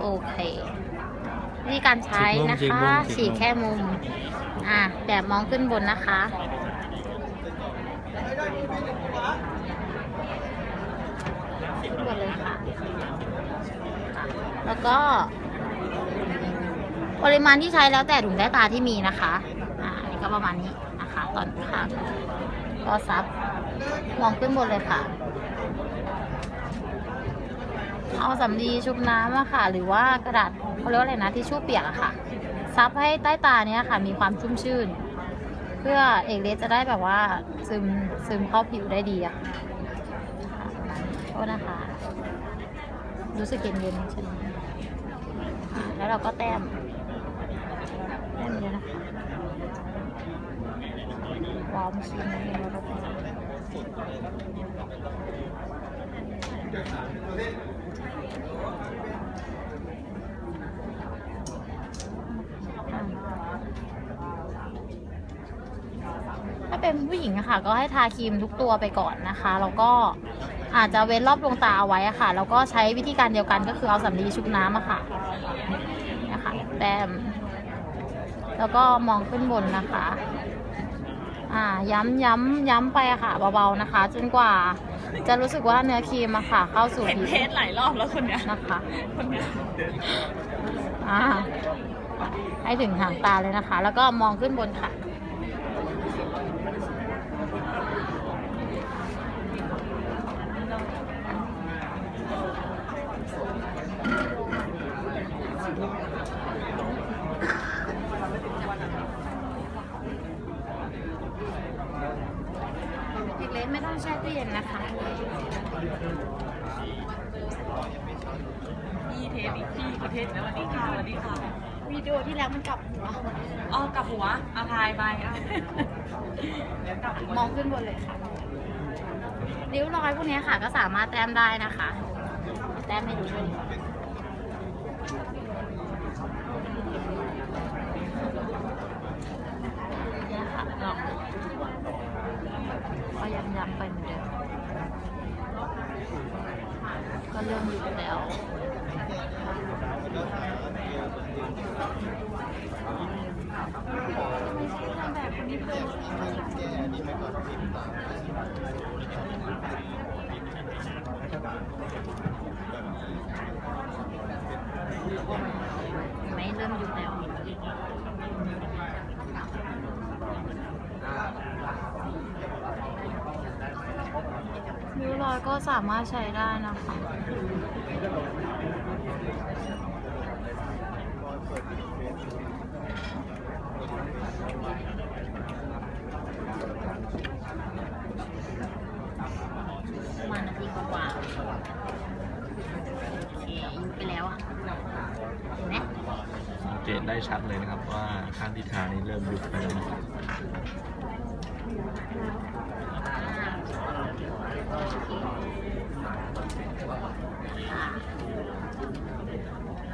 โอเควิธีการใช้นะคะ ฉีกแค่มุม อะแบบมองขึ้นบนนะคะ ขึ้นบนเลยค่ะ แล้วก็ ปริมาณที่ใช้แล้วแต่ถุงใต้ตาที่มีนะคะ อ่าอันนี้ก็ประมาณนี้นะคะ ตอนข้างก็ซับ มองขึ้นบนเลยค่ะ เอาสำลีชุบน้ำอะค่ะ หรือว่ากระดาษเขาเรียกว่าอะไรนะที่ชู่เปียกอะค่ะ ซับให้ใต้ตาเนี้ยค่ะ มีความชุ่มชื่น เพื่อเอกเลสจะได้แบบว่าซึมซึมเข้าผิวได้ดีอะค่ะโทษนะคะ รู้สึกเย็นๆใช่ไหมแล้วเราก็แต้มแต้มเยอะนะคะวอร์มชิ้นนี้แล้วก็แต้ม ถ้าเป็นผู้หญิงอะค่ะ ก็ให้ทาครีมทุกตัวไปก่อนนะคะ แล้วก็อาจจะเว้นรอบดวงตาเอาไว้อะค่ะ แล้วก็ใช้วิธีการเดียวกันก็คือเอาสำลีชุบน้ำอะค่ะนะคะแต้มแล้วก็มองขึ้นบนนะคะ อ่า ย้ำย้ำย้ำไปอะค่ะเบาๆนะคะ จนกว่า จะรู้สึกว่าเนื้อครีมอะค่ะ เข้าสู่เห็นผิวเทสหลายรอบแล้วคนเนี้ยนะคะ คนเนี้ยอ่าให้ถึงหางตาเลยนะคะ แล้วก็มองขึ้นบนค่ะ ไม่ต้องแช่ตู้เย็นนะคะพี่เทสอีกพี่เขาเทสแล้วสวัสดีค่ะสวัสดีค่ะวิดีโอที่แล้วมันกลับหัวอ๋อกลับหัวอาพายไปอะเดี๋ยวกลับหัวมองขึ้นบนเลยค่ะริ้วรอยพวกเนี้ยค่ะก็สามารถแต้มได้นะคะ แต้มให้ดูด้วยเนี่ยค่ะลอง ก็ยังย้ำไปเหมือนเดิมก็เริ่มหยุดแล้วไม่เริ่มหยุดแล้ว ก็สามารถใช้ได้นะคะ ประมาณนาทีกว่าๆโอเคยุบไปแล้วอะเห็นไหมสังเกตได้ชัดเลยนะครับว่าข้างที่ทานี้เริ่มยุบไปแล้วนะครับ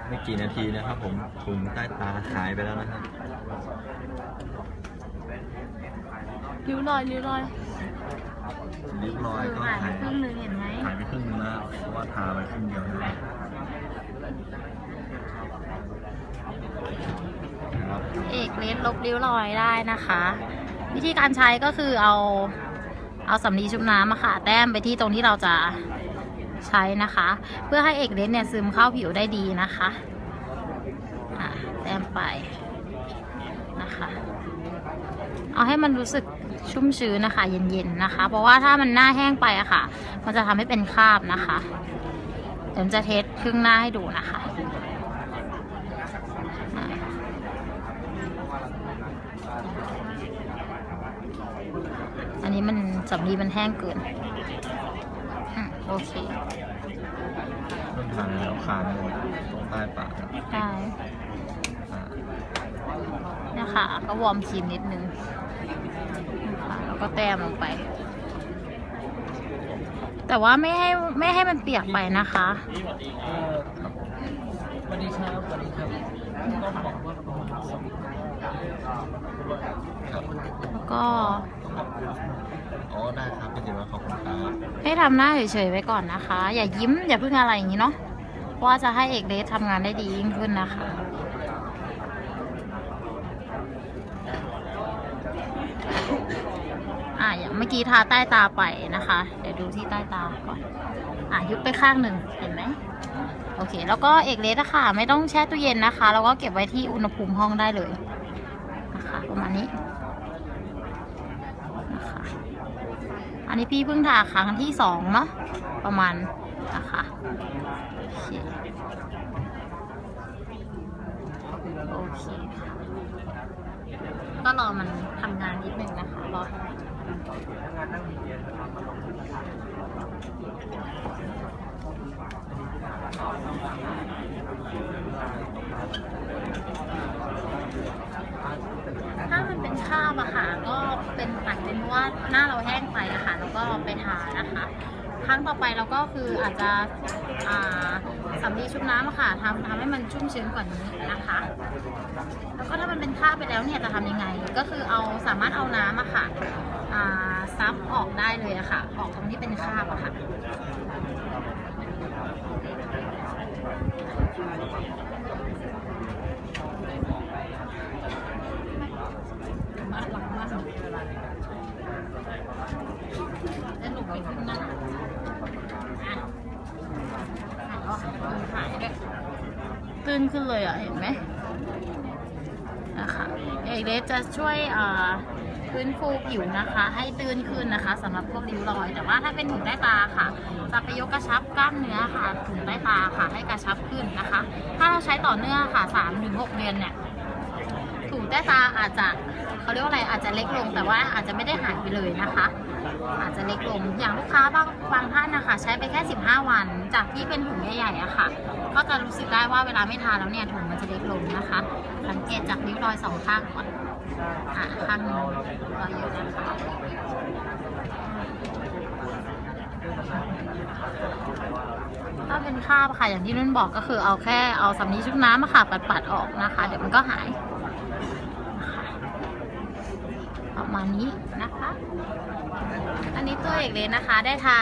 ไม่กี่นาทีนะครับผมถุงใต้ตาหายไปแล้วนะครับริ้วรอยริ้วรอยริ้วรอยก็หายไปหายครึ่งหนึ่งเห็นไหมหายไปครึ่งนึงแล้วเพราะว่าทาไปครึ่งเดียวนะครับครับเอกเลสลบริ้วรอยได้นะคะ วิธีการใช้ก็คือเอา เอาสำลีชุบน้ำอะค่ะ แต้มไปที่ตรงที่เราจะใช้นะคะ เพื่อให้เอกเลสเนี่ยซึมเข้าผิวได้ดีนะคะแต้มไปนะคะ เอาให้มันรู้สึกชุ่มชื้นนะคะ เย็นๆนะคะ เพราะว่าถ้ามันหน้าแห้งไปอะค่ะ มันจะทำให้เป็นคราบนะคะ เดี๋ยวจะเทสครึ่งหน้าให้ดูนะคะอันนี้มัน สำลีมันแห้งเกินอืมโอเคเริ่มทาแล้วคางเลยตรงใต้ปากครับได้อ่าเนี่ยค่ะก็วอร์มครีมนิดนึงนะคะแล้วก็แต้มลงไป แต่ว่าไม่ให้ไม่ให้มันเปียกไปนะคะครับผมสวัสดีครับสวัสดีครับก็บอกว่าประมาณสองครับแล้วก็ อ๋อได้ครับเป็นจิ๋วขอบคุณครับให้ทำหน้าเฉยๆไว้ก่อนนะคะ อย่ายิ้มอย่าพึ่งอะไรอย่างนี้เนาะว่าจะให้เอกเลสทำงานได้ดียิ่งขึ้นนะคะ อะอย่างเมื่อกี้ทาใต้ตาไปนะคะ เดี๋ยวดูที่ใต้ตาก่อน อะยุบไปข้างหนึ่งเห็นไหมโอเค แล้วก็เอกเลสอะค่ะ ไม่ต้องแช่ตู้เย็นนะคะ แล้วก็เก็บไว้ที่อุณหภูมิห้องได้เลยนะคะประมาณนี้นะคะ อันนี้พี่เพิ่งทาครั้งที่สองเนาะประมาณนะคะโอเคโอเคค่ะก็รอมันทำงานนิดนึงนะคะรอทำงาน ถ้ามันเป็นคราบอะค่ะ ก็เป็นอาจจะเป็นเพราะว่า หน้าเราแห้งไปนะคะแล้วก็ไปทานะคะครั้งต่อไปเราก็คืออาจจะสำลีชุบน้ำค่ะทำทำให้มันชุ่มชื้นกว่านี้นะคะ แล้วก็ถ้ามันเป็นท่าไปแล้วเนี่ยจะทำยังไง ก็คือเอาสามารถเอาน้ำอะค่ะซับออกได้เลยอะค่ะ ออกตรงที่เป็นคราบอะค่ะ มาหลังมาก แล้วหนูไปขึ้นหน้าอะหายออกหายด้วยตื้ นขึ้นเลยอะ เห็นไหมนะคะเอกเดสจะช่วยอ่อฟื้นฟูผิวนะคะ ให้ตื้นขึ้นนะคะสำหรับพวกริ้วรอย แต่ว่าถ้าเป็นถุงใต้ตาค่ะ จะไปยกกระชับกล้ามเนื้อค่ะถุงใต้ตาค่ะให้กระชับขึ้นนะคะ ถ้าเราใช้ต่อเนื่องค่ะ3-6เดือนเนี่ย ถุงใต้ตาอาจจะเขาเรียกว่าอะไรอาจจะเล็กลงแต่ว่าอาจจะไม่ได้หายไปเลยนะคะ อาจจะเล็กลงอย่างลูกค้าบางบางท่านนะคะ ใช้ไปแค่ 15 วัน จากที่เป็นถุงใหญ่ๆอะค่ะ ก็จะรู้สึกได้ว่าเวลาไม่ทาแล้วเนี่ยถุงมันจะเล็กลงนะคะ สังเกตจากริ้วรอยสองข้างก่อนอะข้างนึงรอยเยอะนะคะถ้าเป็นคราบค่ะอย่างที่นุ่นบอกก็คือเอาแค่เอาสำลีชุบน้ำมาค่ะปัดๆออกนะคะ เดี๋ยวมันก็หาย ประมาณนี้นะคะ อันนี้ตัวเอกเลยนะคะ ได้ทา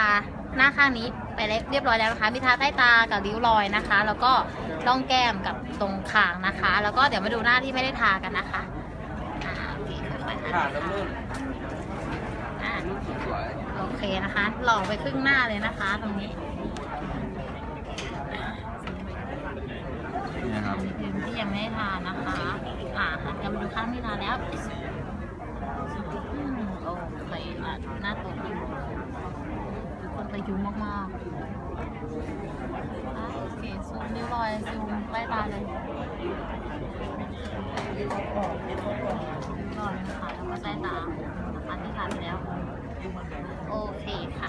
หน้าข้างนี้ไปเรียบร้อยแล้วนะคะ มีทาใต้ตากับริ้วรอยนะคะ แล้วก็ร่องแก้มกับตรงคางนะคะ แล้วก็เดี๋ยวมาดูหน้าที่ไม่ได้ทากันนะคะอ่าโอเคค่อยๆขาทาดน้ำนุ่นอ่าสวยโอเคนะคะ หล่อไปครึ่งหน้าเลยนะคะ ตรงนี้นี่ครับมีพื้นที่ยังไม่ได้ทานะคะ อ่าหันกลับมาดูข้างที่ทาแล้วอืมโอ อะหน้าตรงอยู่ทุกคนไปยุ่งมากๆโอเคซูมนิ้วรอยซูมใต้ตาเลยลอยนะคะแล้วก็ใต้ตาอันที่ทาไปแล้ว โอเคค่ะ